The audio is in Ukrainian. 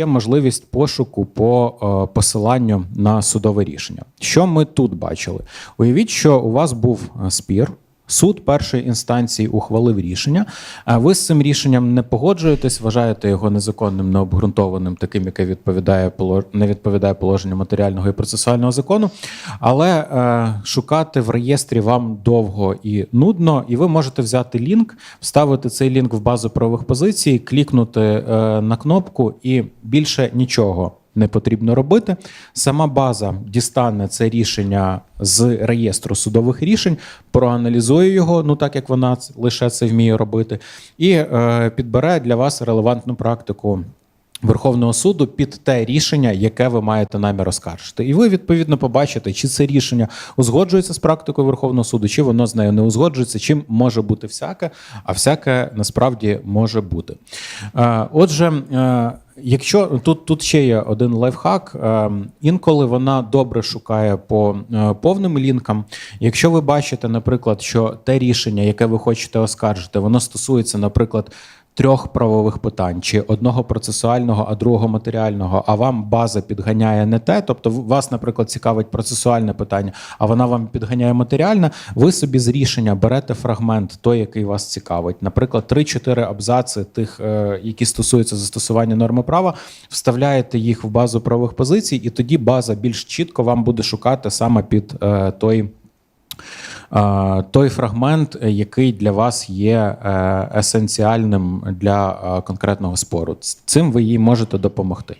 Є можливість пошуку по е, посиланню на судове рішення. Що ми тут бачили? Уявіть, що у вас був е, спір. Суд першої інстанції ухвалив рішення. а Ви з цим рішенням не погоджуєтесь, вважаєте його незаконним, необґрунтованим, таким, яке відповідає не відповідає положенню матеріального і процесуального закону. Але е, шукати в реєстрі вам довго і нудно, і ви можете взяти лінк, вставити цей лінк в базу правових позицій, клікнути е, на кнопку і більше нічого не потрібно робити. Сама база дістане це рішення з реєстру судових рішень, проаналізує його, ну так як вона лише це вміє робити, і е, підбере для вас релевантну практику. Верховного суду під те рішення, яке ви маєте намір оскаржити, і ви відповідно побачите, чи це рішення узгоджується з практикою Верховного суду, чи воно з нею не узгоджується. Чим може бути всяке, а всяке насправді може бути. Е, Отже, е, якщо тут, тут ще є один лайфхак, е, інколи вона добре шукає по е, повним лінкам. Якщо ви бачите, наприклад, що те рішення, яке ви хочете оскаржити, воно стосується, наприклад трьох правових питань, чи одного процесуального, а другого матеріального, а вам база підганяє не те, тобто вас, наприклад, цікавить процесуальне питання, а вона вам підганяє матеріальне, ви собі з рішення берете фрагмент, той, який вас цікавить, наприклад, 3-4 абзаци тих, е, які стосуються застосування норми права, вставляєте їх в базу правових позицій, і тоді база більш чітко вам буде шукати саме під е, той. Той фрагмент, е, який для вас є е, есенціальним для е, конкретного спору. Цим ви їй можете допомогти.